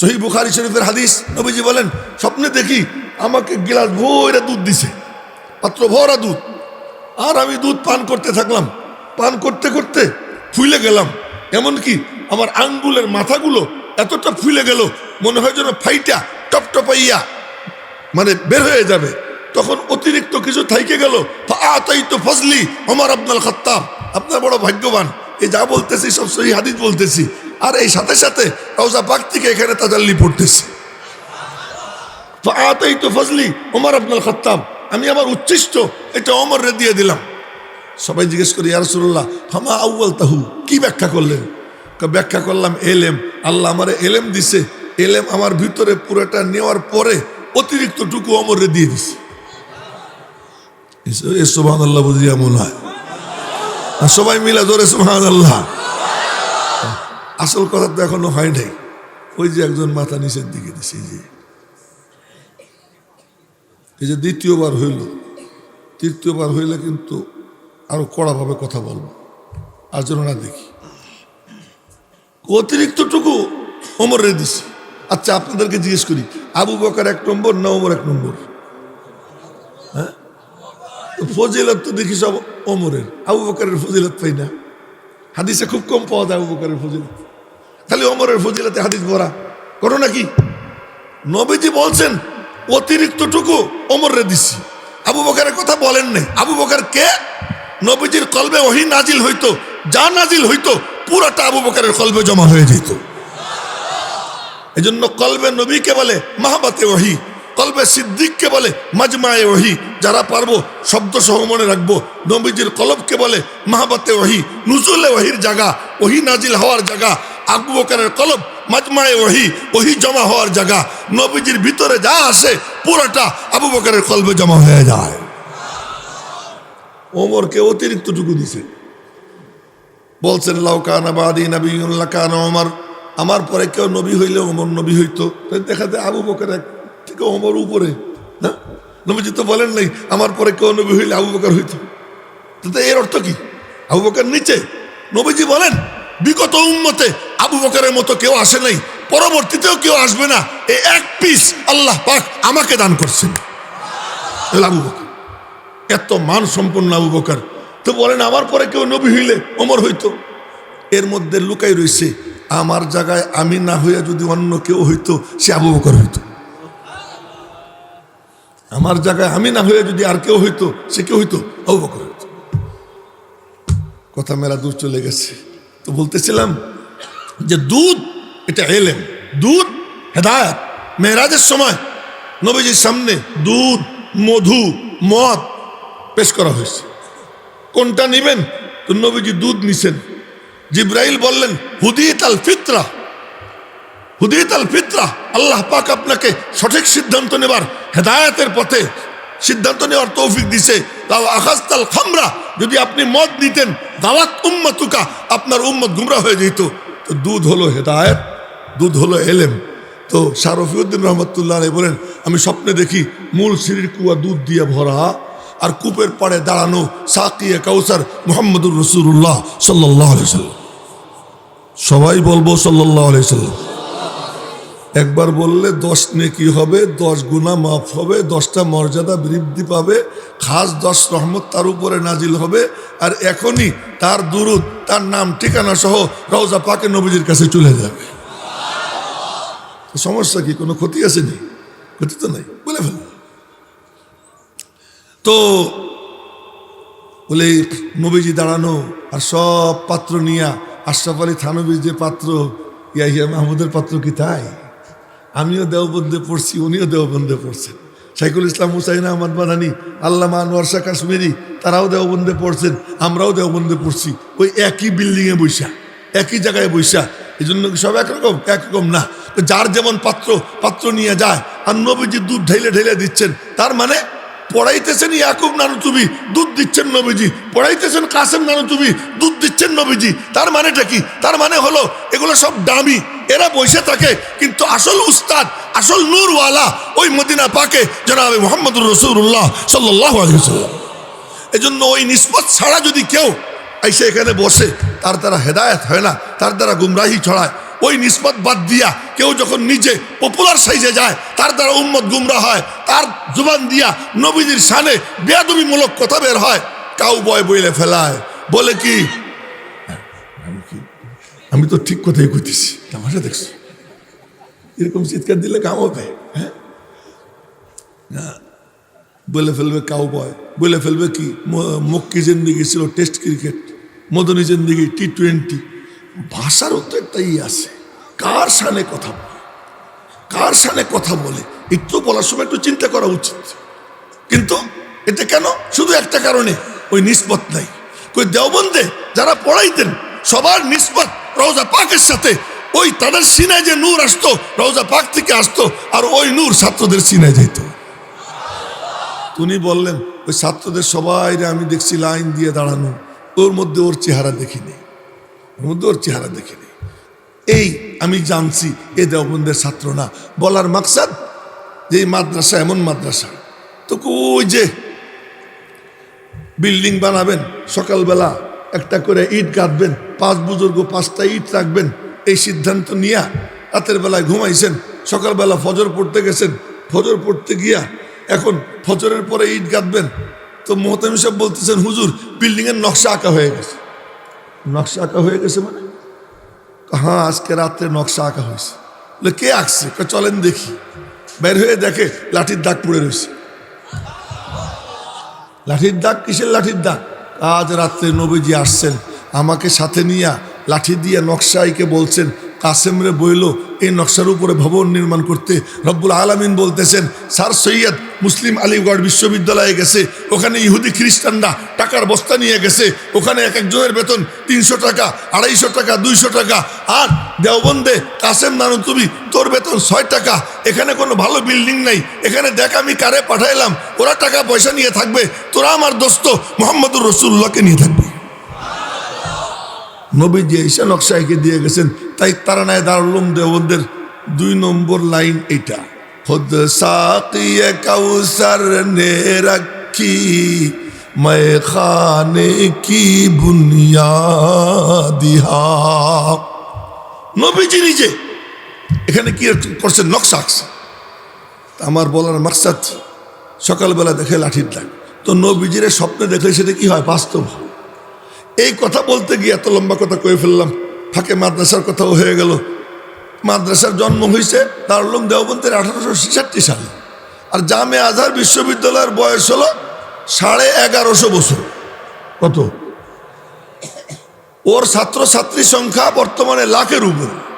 সহি বুখারি শরীফের হাদিস, নবীজি বলেন, স্বপ্নে দেখি আমাকে গিলাস ভরে দুধ দিছে, পাত্র ভরা দুধ। আর আমি দুধ পান করতে থাকলাম। পান করতে করতে ফুলে গেলাম। এমনকি আমার আঙ্গুলের মাথাগুলো এতটা ফুলে গেল, মনে হয় যেন ফাইটা টপ টপাইয়া মানে বের হয়ে যাবে। তখন অতিরিক্ত কিছু থাইকে গেল আতাই তো ফজলি আমার আপনার খত্তাব। আপনার বড় ভাগ্যবান এই যা বলতেছি সব সহি হাদিস বলতেছি। আর এই সাথে সাথে রওজা পাক থেকে এখানে তাজাল্লি পড়তেছি। আতাই তো ফজলি ওমর আব্দুল খত্তাব। আমি আমার উচ্ছিষ্ট, এটা অমর দিয়ে দিলাম। সবাই জিজ্ঞেস করি ইয়ারসুল্লাহ হামা আউ্বাল তাহু কি ব্যাখ্যা করলেন? ব্যাখ্যা করলাম, এলেম। আল্লাহ আমার এলেম দিছে। এলেম আমার ভিতরে পুরোটা নেওয়ার পরে অতিরিক্ত টুকু অমরে দিয়ে দিছে। সোহান আল্লাহ বুঝিয়া মনে হয়? সবাই মিলে ধরে সোহান আল্লাহ আসল কথা তো এখনও হয় নাই। ওই যে একজন মাথা নিচের দিকে দিছে যে। এই যে দ্বিতীয়বার হইল। তৃতীয়বার হইলে কিন্তু আরও কড়াভাবে কথা বলব। আর যেন না দেখি। অতিরিক্তটুকু ওমর রে দিছি। আচ্ছা আপনাদেরকে জিজ্ঞেস করি, আবু বকার এক নম্বর না ওমর এক নম্বর? হ্যাঁ? ফজিলত তো দেখি সব ওমরের। আবু বকারের ফজিলত পাই না। হাদিসে খুব কম পাওয়া যায় আবু বকারের ফজিলত। খালি ওমরের ফজিলতে হাদিস ভরা। করো নাকি নবীজি বলছেন, অতিরিক্তটুকু ওমরে দিছি। আবু বকারের কথা বলেন নাই। আবু বকার কে? নবীজির কলবে ওহি নাজিল হইতো, যা নাজিল হইতো, পুরাটা আবু বকারের কলবে জমা হয়ে যেত। জন্য কলবে নবীকে বলে মাহাবাতে ওহি, কলবে সিদ্দিককে বলে মাজমায়ে ওহি, যারা পারব শব্দ সহ মনে রাখব। নবীজির কলবকে বলে মাহাবাতে ওহি, নুজুলে ওহির জায়গা, ওহি নাজিল হওয়ার জায়গা আবু বকারের কলব মাজমায়ে ওহি ওহি জমা হওয়ার জায়গা। নবীজির ভিতরে যা আসে, পুরোটা আবু বকারের কলবে জমা হয়ে যায়। ওমরকে অতিরিক্তটুকু দিছে। বলছেন লাউকান আবাদি নবীল্লা কান ওমর। আমার পরে কেউ নবী হইলে ওমর নবী হইতো। দেখা যায় আবু বকর থেকে ওমর উপরে, না? নবীজি তো বলেন নাই, আমার পরে কেউ নবী হইলে আবু বকর হইতো। এর অর্থ কি? আবু বকর নিচে। নবীজি বলেন বিগত উম্মতে আবু বকরের মতো কেউ আসে নাই, পরবর্তীতেও কেউ আসবে না। এই এক পিস আল্লাহ পাক আমাকে দান করছেন। আবু বকর, এত মান সম্পন্ন আবু বকর। তো বলেন, আমার পরে কেউ নবী হইলে অমর হইতো? এর মধ্যে লুকাই রইছে, আমার জায়গায় আমি না হইয়া যদি অন্য কেউ হইতো, সে আবু বকর হইতো। আমার জায়গায় আমি না হইয়া যদি আর কেউ হইতো, সে কেউ হইতো? আবু বকর হইতো। কথা মেলা দূর চলে গেছে। তো বলতেছিলাম যে দুধ এটা এলেম। দুধ হেদায়ত। মেহরাজের সময় নবীজির সামনে দুধ মধু, মদ পেশ করা হয়েছে। কোনটা নিবেন? তো নবীজি দুধ নিছেন। জিব্রাইল বললেন, হুদিত আল ফিতরা। হুদিত আল ফিতরা। আল্লাহ পাক আপনাকে সঠিক সিদ্ধান্ত নেবার হেদায়তের পথে সিদ্ধান্ত নেওয়ার তৌফিক দিছে। তাও আকাশতাল খামরা, যদি আপনি মদ নিতেন দাওয়াত উম্মতুকা, আপনার উম্মত গুমরা হয়ে যেত। তো দুধ হলো হেদায়ত, দুধ হলো এলেম। তো শারফিউদ্দিন রহমতুল্লাহ বলেন, আমি স্বপ্নে দেখি মূল সিঁড়ির কুয়া দুধ দিয়ে ভরা, আর কূপের পাড়ে দাঁড়ানো সাকিয়ে কাউসার মোহাম্মদুর রসুল্লাহ সাল্লাহ সবাই বলব সাল্লাহ সাল্লাম একবার বললে দশ নেকি হবে, দশ গুণা মাফ হবে, দশটা মর্যাদা বৃদ্ধি পাবে, খাস দশ রহমত তার উপরে নাজিল হবে। আর এখনই তার দুরুদ, তার নাম, ঠিকানা সহ রওজা পাকে নবীজির কাছে চলে যাবে। সমস্যা কি? কোনো ক্ষতি আছে নি? ক্ষতি তো নাই। বলে ফেল। তো বলে নবীজি দাঁড়ানো আর সব পাত্র নিয়া, আশরাফ আলী থানবীর যে পাত্র, ইয়াহিয়া মাহমুদের পাত্র কি তাই? আমিও দেওবন্দে পড়ছি, উনিও দেওবন্দে পড়ছেন। শাইকুল ইসলাম হুসাইন আহমদ মাদানি, আল্লামা ওয়ারসা কাশ্মীরি, তারাও দেওবন্দে পড়ছেন, আমরাও দেওবন্দে পড়ছি। ওই একই বিল্ডিংয়ে বৈশা, একই জায়গায় বৈশা। এই জন্য সব একরকম? একরকম না। যার যেমন পাত্র পাত্র নিয়ে যায়, আর নবীজি দুধ ঢেলে ঢেলে দিচ্ছেন, তার মানে পড়াইতেছেন ইয়াকুব নানু তুমি দুধ দিচ্ছেন নবীজি। পড়াইতেছেন কাসেম নানু তুমি দুধ দিচ্ছেন নবীজি। তার মানেটা কি? তার মানে হলো, এগুলো সব দামি। এরা বসে থাকে, কিন্তু আসল উস্তাদ, আসল নূরওয়ালা ওই মদিনা পাকে জনাবে মোহাম্মদুর রসুল্লাহ সাল্লাহ আলহিসাল্লাম এই জন্য ওই নিষ্পত ছাড়া যদি কেউ এসে এখানে বসে, তার দ্বারা হেদায়ত হয় না, তার দ্বারা গুমরাহি ছড়ায়। ওই নিসবত বাদ দিয়া কেউ যখন নিজে পপুলার সাইজে যায়, তার দ্বারা উম্মত গুমরা হয়, তার জুবান দিয়া নবীদের সানে বেয়াদবিমূলক কথা বের হয় কাউ বয় বইলে ফেলায়। বলে কি? আমি তো ঠিক কথাই কইতেছি তামাশা দেখছি? এরকম চিৎকার দিলে কাম হবে হ্যাঁ? বলে ফেলবে কাউ বয় বলে ফেলবে কি? মক্কি জিন্দিগি ছিল টেস্ট ক্রিকেট মদনী জিন্দিগি টি টোয়েন্টি ভাষারও তো একটাই আছে। কার সানে কথা বলে? কার সানে কথা বলে? একটু বলার সময় একটু চিন্তা করা উচিত। কিন্তু এটা কেন? শুধু একটা কারণে ওই নিষ্পত নাই। ওই দেওবন্দে যারা পড়াইতেন সবার নিষ্পত রওজা পাকের সাথে। ওই তাদের সিনায় যে নূর আসতো, রওজা পাক থেকে আসতো, আর ওই নূর ছাত্রদের সিনায় যেত উনি বললেন, ওই ছাত্রদের সবাই আমি দেখছি লাইন দিয়ে দাঁড়ানো। ওর মধ্যে ওর চেহারা দেখিনি। ওর মধ্যে ওর চেহারা দেখিনি। এই আমি জানছি এ দেওবন্দের ছাত্র না। বলার মাকসাদ, যে এই মাদ্রাসা এমন মাদ্রাসা। তো ওই যে বিল্ডিং বানাবেন, সকালবেলা একটা করে ইট গাঁথবেন, পাঁচ বুজুর্গ পাঁচটা ইট রাখবেন, এই সিদ্ধান্ত নিয়া রাতের বেলায় ঘুমাইছেন, সকালবেলা ফজর পড়তে গেছেন, ফজর পড়তে গিয়া এখন ফজরের পরে ইট গাঁথবেন। তো মোহতামি সাহেব বলতেছেন, হুজুর, বিল্ডিংয়ের নকশা আঁকা হয়ে গেছে। নকশা আঁকা হয়ে গেছে মানে? হ্যাঁ আজকে রাত্রে নকশা আঁকা হয়েছে। কে আঁকছে? চলেন দেখি। বের হয়ে দেখে লাঠির দাগ পড়ে রয়েছে। লাঠির দাগ? কিসের লাঠির দাগ? আজ রাত্রে নবীজি আসছেন, আমাকে সাথে নিয়ে লাঠি দিয়ে নকশাইকে বলছেন, কাসেমরে বইল এই নকশার উপরে ভবন নির্মাণ করতে রব্বুল আলমিন বলতেছেন স্যার সৈয়দ মুসলিম আলিগড় বিশ্ববিদ্যালয়ে গেছে, ওখানে ইহুদি খ্রিস্টানরা টাকার বস্তা নিয়ে গেছে, ওখানে এক একজনের বেতন তিনশো টাকা, আড়াইশো টাকা, দুইশো টাকা, আর দেওবন্দে কাসেম নানু তুমি তোর বেতন ছয় টাকা, এখানে কোনো ভালো বিল্ডিং নাই, এখানে দেখ আমি কারে পাঠাইলাম, ওরা টাকা পয়সা নিয়ে থাকবে, তোরা আমার দোস্ত মোহাম্মদুর রসুল্লাহকে নিয়ে থাকবে। নবী যে ঈশা নকশাইকে দিয়ে গেছেন। তাই তারা নাই দারুলুম দেবন্দের দুই নম্বর লাইন এটা খুদ সাকিয়ে কাউসার নে রাখি মে খানে কি বুনিয়াদিহা নবীজি নিজে এখানে কি করছে নকশা আঁকছে আমার বলার মাকসাদ সকালবেলা দেখে লাঠির ডাক তো নবীজিরে স্বপ্নে দেখলে সেটা কি হয়? বাস্তব হয়। এই কথা বলতে গিয়ে এত লম্বা কথা কয়ে ফেললাম। ফাঁকে মাদ্রাসার কথাও হয়ে গেল। মাদ্রাসার জন্ম হয়েছে দারুলুম দেওবন্তের আঠারোশো ছেষট্টি সালে। আর জামে আজহার বিশ্ববিদ্যালয়ের বয়স হলো সাড়ে এগারোশো বছর। কত? ওর ছাত্র ছাত্রী সংখ্যা বর্তমানে লাখের উপরে।